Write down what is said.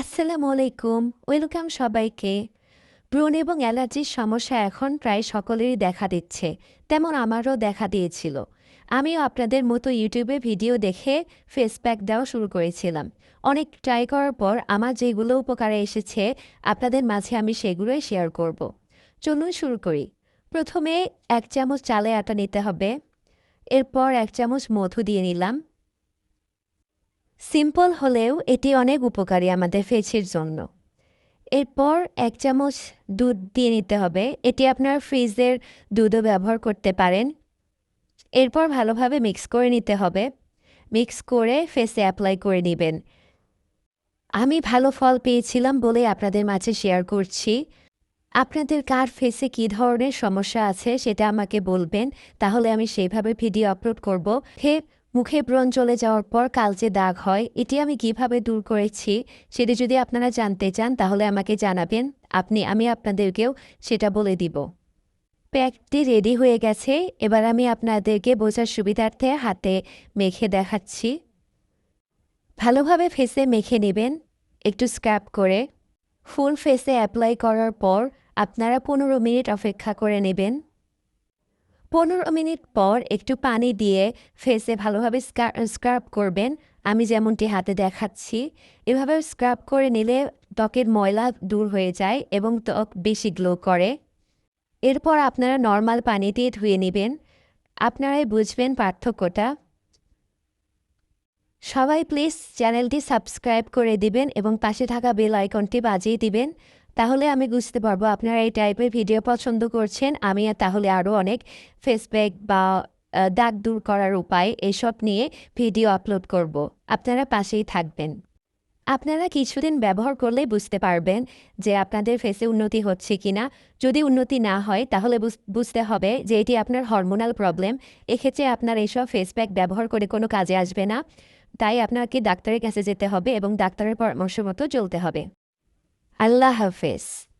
আসসালামু আলাইকুম, ওয়েলকাম সবাইকে। ব্রণ এবং অ্যালার্জির সমস্যা এখন প্রায় সকলেরই দেখা দিচ্ছে, তেমন আমারও দেখা দিয়েছিল। আমিও আপনাদের মতো ইউটিউবে ভিডিও দেখে ফেস প্যাক দেওয়া শুরু করেছিলাম। অনেক ট্রাই করার পর আমার যেগুলো উপকারে এসেছে, আপনাদের মাঝে আমি সেগুলোই শেয়ার করব। চলুন শুরু করি। প্রথমে এক চামচ চালে আটা নিতে হবে। এরপর এক চামচ মধু দিয়ে নিলাম। সিম্পল হলেও এটি অনেক উপকারী আমাদের ফেসের জন্য। এরপর এক চামচ দুধ দিয়ে নিতে হবে। এটি আপনার ফ্রিজের দুধও ব্যবহার করতে পারেন। এরপর ভালোভাবে মিক্স করে নিতে হবে। মিক্স করে ফেসে অ্যাপ্লাই করে নেবেন। আমি ভালো ফল পেয়েছিলাম বলে আপনাদের মাঝে শেয়ার করছি। আপনাদের কার ফেসে কী ধরনের সমস্যা আছে সেটা আমাকে বলবেন। তাহলে আমি সেইভাবে ভিডিও আপলোড করব। হে মুখে ব্রণ চলে যাওয়ার পর কালচে দাগ হয়, এটি আমি কীভাবে দূর করেছি, সেটি যদি আপনারা জানতে চান, তাহলে আমাকে জানাবেন। আপনি, আমি আপনাদেরকেও সেটা বলে দিব। প্যাকটি রেডি হয়ে গেছে। এবার আমি আপনাদেরকে বোঝার সুবিধার্থে হাতে মেখে দেখাচ্ছি। ভালোভাবে ফেসে মেখে নেবেন। একটু স্ক্র্যাপ করে। ফুল ফেসে অ্যাপ্লাই করার পর আপনারা পনেরো মিনিট অপেক্ষা করে নেবেন। পনেরো মিনিট পর একটু পানি দিয়ে ফেসে ভালোভাবে স্ক্রাব করবেন। আমি যেমনটি হাতে দেখাচ্ছি, এভাবে স্ক্রাব করে নিলে ত্বকের ময়লা দূর হয়ে যায় এবং ত্বক বেশি গ্লো করে। এরপর আপনারা নর্মাল পানি দিয়ে ধুয়ে নেবেন। আপনারাই বুঝবেন পার্থক্যটা। সবাই প্লিজ চ্যানেলটি সাবস্ক্রাইব করে দিবেন এবং পাশে থাকা বেল আইকনটি বাজিয়ে দিবেন। তাহলে আমি বুঝতে পারব আপনারা এই টাইপের ভিডিও পছন্দ করছেন। আমি তাহলে আরও অনেক ফেসপ্যাক বা দাগ দূর করার উপায় এসব নিয়ে ভিডিও আপলোড করব। আপনারা পাশেই থাকবেন। আপনারা কিছুদিন ব্যবহার করলেই বুঝতে পারবেন যে আপনাদের ফেসে উন্নতি হচ্ছে কি না যদি উন্নতি না হয়, তাহলে বুঝতে হবে যে এটি আপনার হরমোনাল প্রবলেম এক্ষেত্রে আপনার এইসব ফেস প্যাক ব্যবহার করে কোনো কাজে আসবে না। তাই আপনাকে ডাক্তারের কাছে যেতে হবে এবং ডাক্তারের পরামর্শ মতো চলতে হবে। আল্লাহ হাফেজ।